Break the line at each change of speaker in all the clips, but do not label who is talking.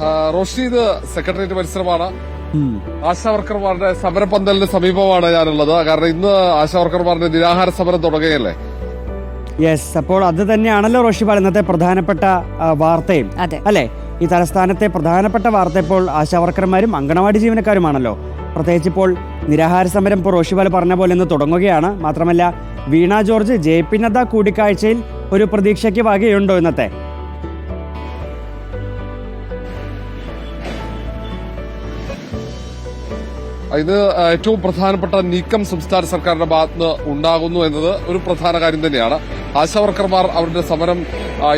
ആ, റോഷി ഇത് സെക്രട്ടേറിയറ്റ് പരിസരമാണ്. ആശാവർക്കർമാരുടെ സമരപന്തലിന് സമീപമാണ് ഞാനുള്ളത്. കാരണം ഇന്ന് ആശാവർക്കർമാരുടെ നിരാഹാര സമരം തുടങ്ങുകയല്ലേ?
യെസ് അപ്പോൾ അത് തന്നെയാണല്ലോ റോഷിപാൽ ഇന്നത്തെ പ്രധാനപ്പെട്ട വാർത്തയും.
അതെ.
അല്ലെ? ഈ തലസ്ഥാനത്തെ പ്രധാനപ്പെട്ട വാർത്ത ഇപ്പോൾ ആശാവർക്കർമാരും അങ്കണവാടി ജീവനക്കാരുമാണല്ലോ. പ്രത്യേകിച്ച് ഇപ്പോൾ നിരാഹാര സമരം ഇപ്പോൾ റോഷിപാൽ പറഞ്ഞ പോലെ ഇന്ന് തുടങ്ങുകയാണ്. മാത്രമല്ല വീണ ജോർജ് ജെ പി നദ്ദ കൂടിക്കാഴ്ചയിൽ ഒരു പ്രതീക്ഷയ്ക്ക് വകയുണ്ടോ ഇന്നത്തെ?
ഇത് ഏറ്റവും പ്രധാനപ്പെട്ട നീക്കം സംസ്ഥാന സർക്കാരിന്റെ ഭാഗത്ത് ഉണ്ടാകുന്നു എന്നത് ഒരു പ്രധാന കാര്യം തന്നെയാണ്. ആശാവർക്കർമാർ അവരുടെ സമരം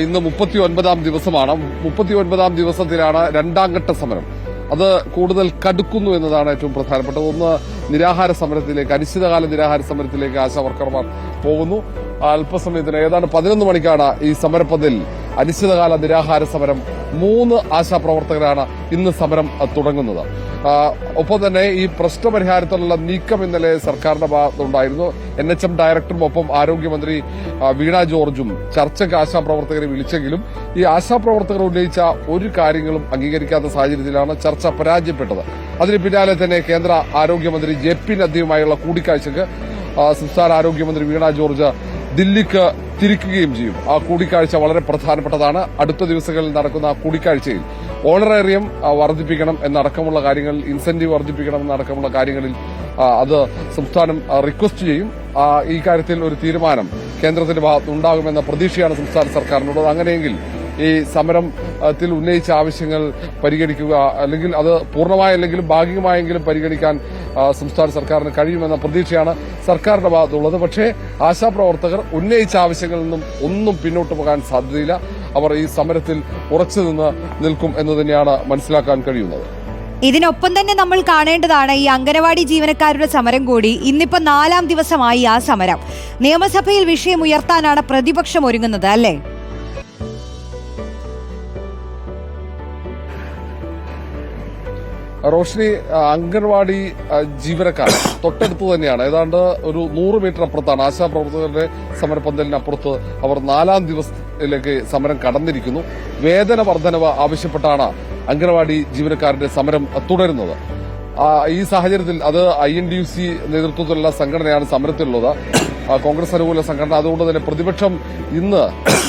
ഇന്ന് മുപ്പത്തി ഒൻപതാം ദിവസമാണ്. മുപ്പത്തി ഒൻപതാം ദിവസത്തിലാണ് രണ്ടാം ഘട്ട സമരം. അത് കൂടുതൽ കടുക്കുന്നു എന്നതാണ് ഏറ്റവും പ്രധാനപ്പെട്ടത്. ഒന്ന് നിരാഹാര സമരത്തിലേക്ക് അനിശ്ചിതകാല നിരാഹാര സമരത്തിലേക്ക് ആശാവർക്കർമാർ പോകുന്നു. അല്പസമയത്തിന് ഏതാണ്ട് പതിനൊന്ന് മണിക്കാണ് ഈ സമരപ്പതിൽ അനിശ്ചിതകാല നിരാഹാര സമരം മൂന്ന് ആശാപ്രവർത്തകരാണ് ഇന്ന് സമരം തുടങ്ങുന്നത്. ഒപ്പം തന്നെ ഈ പ്രശ്നപരിഹാരത്തിനുള്ള നീക്കം ഇന്നലെ സർക്കാരിന്റെ ഭാഗത്തുണ്ടായിരുന്നു. എൻ എച്ച് എം ഡയറക്ടറും ഒപ്പം ആരോഗ്യമന്ത്രി വീണ ജോർജും ചർച്ചയ്ക്ക് ആശാപ്രവർത്തകരെ വിളിച്ചെങ്കിലും ഈ ആശാപ്രവർത്തകർ ഉന്നയിച്ച ഒരു കാര്യങ്ങളും അംഗീകരിക്കാത്ത സാഹചര്യത്തിലാണ് ചർച്ച പരാജയപ്പെട്ടത്. അതിന് പിന്നാലെ തന്നെ കേന്ദ്ര ആരോഗ്യമന്ത്രി ജെ പി നദ്ദയുമായുള്ള കൂടിക്കാഴ്ചക്ക് സംസ്ഥാന ആരോഗ്യമന്ത്രി വീണ ജോർജ് ദില്ലിക്ക് തിരിക്കുകയും ചെയ്യും. ആ കൂടിക്കാഴ്ച വളരെ പ്രധാനപ്പെട്ടതാണ്. അടുത്ത ദിവസങ്ങളിൽ നടക്കുന്ന ആ കൂടിക്കാഴ്ചയിൽ ഓണറേറിയം വർദ്ധിപ്പിക്കണം എന്നടക്കമുള്ള കാര്യങ്ങളിൽ ഇൻസെന്റീവ് വർദ്ധിപ്പിക്കണം എന്നടക്കമുള്ള കാര്യങ്ങളിൽ അത് സംസ്ഥാനം റിക്വസ്റ്റ് ചെയ്യും. ഈ കാര്യത്തിൽ ഒരു തീരുമാനം കേന്ദ്രത്തിന്റെ ഭാഗത്ത് ഉണ്ടാകുമെന്ന പ്രതീക്ഷയാണ് സംസ്ഥാന സർക്കാരിനുള്ളത്. അങ്ങനെയെങ്കിൽ ഈ സമരത്തിൽ ഉന്നയിച്ച ആവശ്യങ്ങൾ പരിഗണിക്കുക അല്ലെങ്കിൽ അത് പൂർണമായല്ലെങ്കിലും ഭാഗികമായെങ്കിലും പരിഗണിക്കാൻ സംസ്ഥാന സർക്കാരിന് കഴിയുമെന്ന പ്രതീക്ഷയാണ് സർക്കാരിന്റെ ഭാഗത്തുള്ളത്. പക്ഷേ ആശാപ്രവർത്തകർ ഉന്നയിച്ച ആവശ്യങ്ങളിൽ നിന്നും ഒന്നും പിന്നോട്ട് പോകാൻ സാധ്യതയില്ല. അവർ ഈ സമരത്തിൽ ഉറച്ചു നിന്ന് നിൽക്കും എന്ന് തന്നെയാണ് മനസ്സിലാക്കാൻ കഴിയുന്നത്.
ഇതിനൊപ്പം തന്നെ നമ്മൾ കാണേണ്ടതാണ് ഈ അംഗനവാടി ജീവനക്കാരുടെ സമരം കൂടി ഇന്നിപ്പോ നാലാം ദിവസമായി ആ സമരം. നിയമസഭയിൽ വിഷയം ഉയർത്താനാണ് പ്രതിപക്ഷം ഒരുങ്ങുന്നത് അല്ലേ?
റോഷിനി അംഗൻവാടി ജീവനക്കാർ തൊട്ടടുത്ത് തന്നെയാണ്. ഏതാണ്ട് ഒരു നൂറ് മീറ്റർ അപ്പുറത്താണ് ആശാപ്രവർത്തകരുടെ സമരപ്പന്തലിനപ്പുറത്ത് അവർ നാലാം ദിവസത്തിലേക്ക് സമരം കടന്നിരിക്കുന്നു. വേതന വർധനവ് ആവശ്യപ്പെട്ടാണ് അംഗൻവാടി ജീവനക്കാരുടെ സമരം തുടരുന്നത്. ഈ സാഹചര്യത്തിൽ അത് I N D U C നേതൃത്വത്തിലുള്ള സംഘടനയാണ് സമരത്തിലുള്ളത്. കോൺഗ്രസ് അനുകൂല സംഘടന. അതുകൊണ്ട് തന്നെ പ്രതിപക്ഷം ഇന്ന്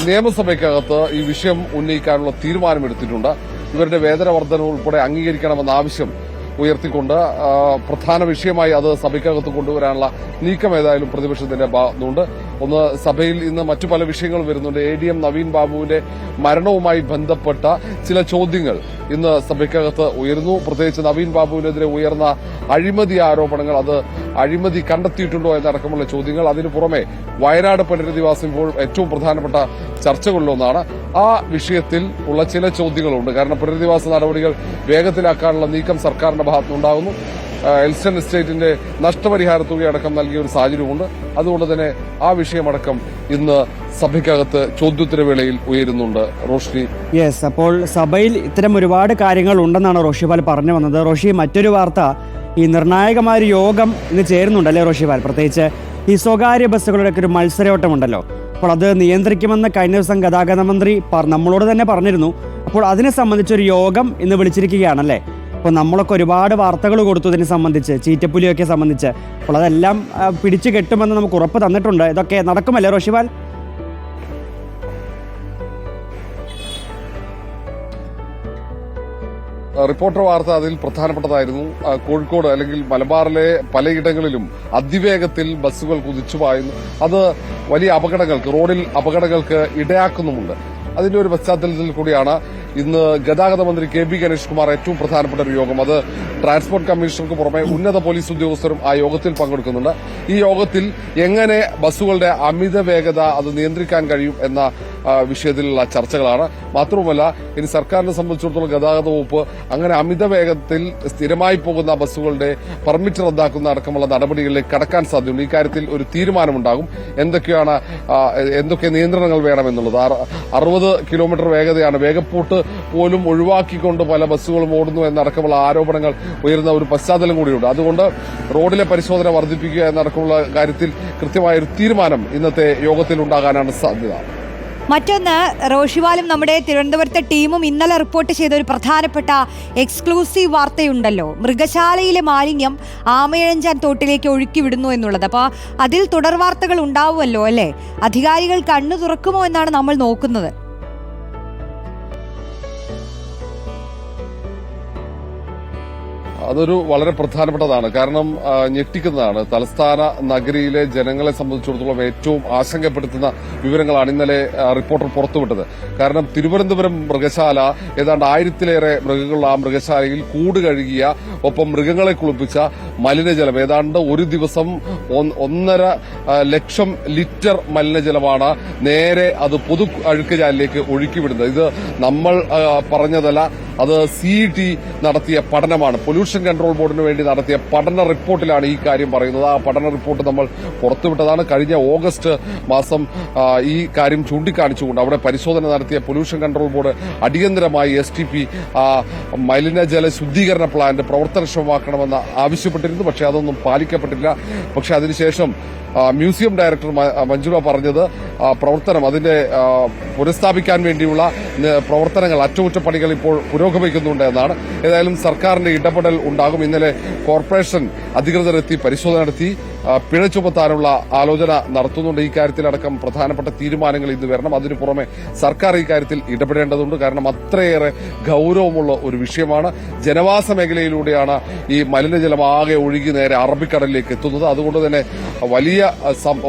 നിയമസഭയ്ക്കകത്ത് ഈ വിഷയം ഉന്നയിക്കാനുള്ള തീരുമാനമെടുത്തിട്ടുണ്ട്. ഇവരുടെ വേതന ഉൾപ്പെടെ അംഗീകരിക്കണമെന്ന ആവശ്യം ഉയർത്തിക്കൊണ്ട് പ്രധാന വിഷയമായി അത് സഭയ്ക്കകത്ത് കൊണ്ടുവരാനുള്ള നീക്കം ഏതായാലും പ്രതിപക്ഷത്തിന്റെ ഭാഗത്തുനിന്നുണ്ട്. ഒന്ന് സഭയിൽ ഇന്ന് മറ്റു പല വിഷയങ്ങളും വരുന്നുണ്ട്. എ ഡി എം നവീൻ ബാബുവിന്റെ മരണവുമായി ബന്ധപ്പെട്ട ചില ചോദ്യങ്ങൾ ഇന്ന് സഭയ്ക്കകത്ത് ഉയരുന്നു. പ്രത്യേകിച്ച് നവീൻ ബാബുവിനെതിരെ ഉയർന്ന അഴിമതി ആരോപണങ്ങൾ അത് അഴിമതി കണ്ടെത്തിയിട്ടുണ്ടോ എന്നടക്കമുള്ള ചോദ്യങ്ങൾ. അതിനു പുറമെ വയനാട് പുനരധിവാസം ഇപ്പോൾ ഏറ്റവും പ്രധാനപ്പെട്ട ചർച്ചകളിലൊന്നാണ്. ആ വിഷയത്തിൽ ഉള്ള ചില ചോദ്യങ്ങളുണ്ട്. കാരണം പുനരധിവാസ നടപടികൾ വേഗത്തിലാക്കാനുള്ള നീക്കം സർക്കാരിന്റെ ഭാഗത്തുനിന്നുണ്ടാകുന്നു. എൽസ്റ്റൺ എസ്റ്റേറ്റിന്റെ നഷ്ടപരിഹാര തുകയടക്കം നൽകിയ ഒരു സാഹചര്യമുണ്ട് അതുകൊണ്ട് തന്നെ ആ വിഷയമടക്കം ഇന്ന് സഭയ്ക്കകത്ത് ചോദ്യോത്തരവേളയിൽ ഉയരുന്നുണ്ട്. റോഷ്നി.
യെസ് അപ്പോൾ സഭയിൽ ഇത്തരം ഒരുപാട് കാര്യങ്ങൾ ഉണ്ടെന്നാണ് റോഷിപാൽ പറഞ്ഞു വന്നത്. റോഷി മറ്റൊരു വാർത്ത. ഈ നിർണായകമായ യോഗം ഇന്ന് ചേരുന്നുണ്ടല്ലേ റോഷിപാൽ? പ്രത്യേകിച്ച് ഈ സ്വകാര്യ ബസ്സുകളുടെയൊക്കെ ഒരു മത്സരയോട്ടമുണ്ടല്ലോ. അപ്പോൾ അത് നിയന്ത്രിക്കുമെന്ന് കഴിഞ്ഞ ദിവസം ഗതാഗത മന്ത്രി നമ്മളോട് തന്നെ പറഞ്ഞിരുന്നു. അപ്പോൾ അതിനെ സംബന്ധിച്ചൊരു യോഗം ഇന്ന് വിളിച്ചിരിക്കുകയാണല്ലേ? അപ്പോൾ നമ്മളൊക്കെ ഒരുപാട് വാർത്തകൾ കൊടുത്തു ഇതിനെ സംബന്ധിച്ച് ചീറ്റപ്പുലിയൊക്കെ സംബന്ധിച്ച്. അപ്പോൾ അതെല്ലാം പിടിച്ചു കെട്ടുമെന്ന് നമുക്ക് ഉറപ്പ് തന്നിട്ടുണ്ട്. ഇതൊക്കെ നടക്കുമല്ലേ റോഷിപാൽ
റിപ്പോർട്ടർ വാർത്ത അതിൽ പ്രധാനപ്പെട്ടതായിരുന്നു. കോഴിക്കോട് അല്ലെങ്കിൽ മലബാറിലെ പലയിടങ്ങളിലും അതിവേഗത്തിൽ ബസ്സുകൾ കുതിച്ചു പായുന്നു. അത് വലിയ അപകടങ്ങൾക്ക് റോഡിൽ അപകടങ്ങൾക്ക് ഇടയാക്കുന്നുമുണ്ട്. അതിന്റെ ഒരു പശ്ചാത്തലത്തിൽ കൂടിയാണ് ഇന്ന് ഗതാഗത മന്ത്രി കെ ബി ഗണേഷ് കുമാർ ഏറ്റവും പ്രധാനപ്പെട്ട ഒരു യോഗം. അത് ട്രാൻസ്പോർട്ട് കമ്മീഷണർക്ക് പുറമെ ഉന്നത പോലീസ് ഉദ്യോഗസ്ഥരും ആ യോഗത്തിൽ പങ്കെടുക്കുന്നുണ്ട്. ഈ യോഗത്തിൽ എങ്ങനെ ബസ്സുകളുടെ അമിത വേഗത അത് നിയന്ത്രിക്കാൻ കഴിയും എന്ന വിഷയത്തിലുള്ള ചർച്ചകളാണ്. മാത്രവുമല്ല ഇനി സർക്കാരിനെ സംബന്ധിച്ചിടത്തോളം ഗതാഗത വകുപ്പ് അങ്ങനെ അമിത വേഗത്തിൽ സ്ഥിരമായി പോകുന്ന ബസ്സുകളുടെ പെർമിറ്റ് റദ്ദാക്കുന്ന അടക്കമുള്ള നടപടികളിലേക്ക് കടക്കാൻ സാധ്യതയുണ്ട്. ഇക്കാര്യത്തിൽ ഒരു തീരുമാനമുണ്ടാകും. എന്തൊക്കെയാണ് എന്തൊക്കെ നിയന്ത്രണങ്ങൾ വേണമെന്നുള്ളത്? അറ- അറുപത് കിലോമീറ്റർ വേഗതയാണ്. വേഗപ്പൂട്ട് പോലും ഒഴിവാക്കിക്കൊണ്ട് പല ബസ്സുകളും ഓടുന്നു എന്നടക്കമുള്ള ആരോപണങ്ങൾ ഉയരുന്ന ഒരു പശ്ചാത്തലം കൂടിയുണ്ട്. അതുകൊണ്ട് റോഡിലെ പരിശോധന വർദ്ധിപ്പിക്കുക എന്നടക്കമുള്ള കാര്യത്തിൽ കൃത്യമായ ഒരു തീരുമാനം ഇന്നത്തെ യോഗത്തിൽ ഉണ്ടാകാനാണ് സാധ്യത.
മറ്റൊന്ന് റോഷിവാലും നമ്മുടെ തിരുവനന്തപുരത്തെ ടീമും ഇന്നലെ റിപ്പോർട്ട് ചെയ്ത ഒരു പ്രധാനപ്പെട്ട എക്സ്ക്ലൂസീവ് വാർത്തയുണ്ടല്ലോ. മൃഗശാലയിലെ മാലിന്യം ആമയഴഞ്ചാൻ തോട്ടിലേക്ക് ഒഴുക്കി വിടുന്നു എന്നുള്ളത്. അപ്പോൾ അതിൽ തുടർ വാർത്തകൾ ഉണ്ടാവുമല്ലോ അല്ലേ? അധികാരികൾ കണ്ണു തുറക്കുമോ എന്നാണ് നമ്മൾ നോക്കുന്നത്.
അതൊരു വളരെ പ്രധാനപ്പെട്ടതാണ്. കാരണം ഞെട്ടിക്കുന്നതാണ്. തലസ്ഥാന നഗരിയിലെ ജനങ്ങളെ സംബന്ധിച്ചിടത്തോളം ഏറ്റവും ആശങ്കപ്പെടുത്തുന്ന വിവരങ്ങളാണ് ഇന്നലെ റിപ്പോർട്ടർ പുറത്തുവിട്ടത്. കാരണം തിരുവനന്തപുരം മൃഗശാല ഏതാണ്ട് ആയിരത്തിലേറെ മൃഗങ്ങളുള്ള ആ മൃഗശാലയിൽ കൂട് കഴുകിയ ഒപ്പം മൃഗങ്ങളെ കുളിപ്പിച്ച മലിനജലം. ഏതാണ്ട് ഒരു ദിവസം ഒന്ന് ഒന്നര ലക്ഷം ലിറ്റർ മലിനജലമാണ് നേരെ അത് പൊതു അഴുക്കുചാലിലേക്ക് ഒഴുക്കിവിടുന്നത്. ഇത് നമ്മൾ പറഞ്ഞതല്ല അത് സി ടി നടത്തിയ പഠനമാണ്. പൊല്യൂഷൻ കൺട്രോൾ ബോർഡിന് വേണ്ടി നടത്തിയ പഠന റിപ്പോർട്ടിലാണ് ഈ കാര്യം പറയുന്നത്. ആ പഠന റിപ്പോർട്ട് നമ്മൾ പുറത്തുവിട്ടതാണ്. കഴിഞ്ഞ ഓഗസ്റ്റ് മാസം ഈ കാര്യം ചൂണ്ടിക്കാണിച്ചുകൊണ്ട് അവിടെ പരിശോധന നടത്തിയ പൊല്യൂഷൻ കൺട്രോൾ ബോർഡ് അടിയന്തരമായി എസ് ടി പി മലിനജല ശുദ്ധീകരണ പ്ലാന്റ് പ്രവർത്തനക്ഷമമാക്കണമെന്ന് ആവശ്യപ്പെട്ടിരുന്നു. പക്ഷേ അതൊന്നും പാലിക്കപ്പെട്ടില്ല. പക്ഷേ അതിനുശേഷം മ്യൂസിയം ഡയറക്ടർ മഞ്ജുറ പറഞ്ഞത് പ്രവർത്തനം അതിന്റെ പുനഃസ്ഥാപിക്കാൻ വേണ്ടിയുള്ള പ്രവർത്തനങ്ങൾ അറ്റകുറ്റപ്പണികൾ ഇപ്പോൾ പുരോഗമിക്കുന്നുണ്ട് എന്നാണ്. ഏതായാലും സർക്കാരിന്റെ ഇടപെടൽ ഉണ്ടാകും. ഇന്നലെ കോർപ്പറേഷൻ അധികൃതരെത്തി പരിശോധന നടത്തി. പിഴ ചുമത്താനുള്ള ആലോചന നടത്തുന്നുണ്ട്. ഈ കാര്യത്തിലടക്കം പ്രധാനപ്പെട്ട തീരുമാനങ്ങൾ ഇന്ന് വരണം. അതിനു പുറമെ സർക്കാർ ഈ കാര്യത്തിൽ ഇടപെടേണ്ടതുണ്ട്. കാരണം അത്രയേറെ ഗൌരവമുള്ള ഒരു വിഷയമാണ്. ജനവാസ മേഖലയിലൂടെയാണ് ഈ മലിനജലം ആകെ ഒഴുകി നേരെ അറബിക്കടലിലേക്ക് എത്തുന്നത്. അതുകൊണ്ട് തന്നെ വലിയ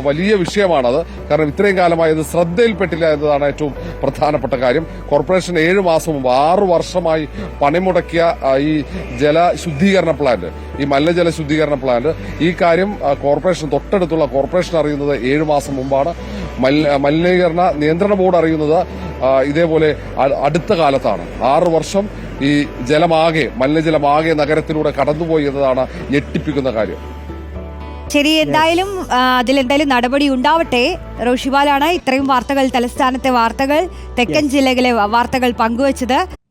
വലിയ വിഷയമാണത്. കാരണം ഇത്രയും കാലമായി അത് ശ്രദ്ധയിൽപ്പെട്ടില്ല എന്നതാണ് ഏറ്റവും പ്രധാനപ്പെട്ട കാര്യം. കോർപ്പറേഷൻ ഏഴ് മാസം മുമ്പ് ആറു വർഷമായി പണിമുടക്കിയ ഈ ജലശുദ്ധീകരണ പ്ലാന്റ് ഈ മലിനജല ശുദ്ധീകരണ പ്ലാന്റ്. ഈ കാര്യം കോർപ്പറേഷൻ തൊട്ടടുത്തുള്ള കോർപ്പറേഷൻ അറിയുന്നത് ഏഴു മാസം മുമ്പാണ്. മലിന- മലിനീകരണ നിയന്ത്രണ ബോർഡ് അറിയുന്നത് ഇതേപോലെ അടുത്ത കാലത്താണ്. ആറു വർഷം ഈ ജലമാകെ മലിനജലമാകെ നഗരത്തിലൂടെ കടന്നുപോയി എന്നതാണ് ഞെട്ടിപ്പിക്കുന്ന കാര്യം.
ശരി എന്തായാലും അതിലെന്തായാലും നടപടി ഉണ്ടാവട്ടെ. റോഷിബാലാണ് ഇത്രയും വാർത്തകൾ തലസ്ഥാനത്തെ വാർത്തകൾ തെക്കൻ ജില്ലകളിലെ വാർത്തകൾ പങ്കുവച്ചത്.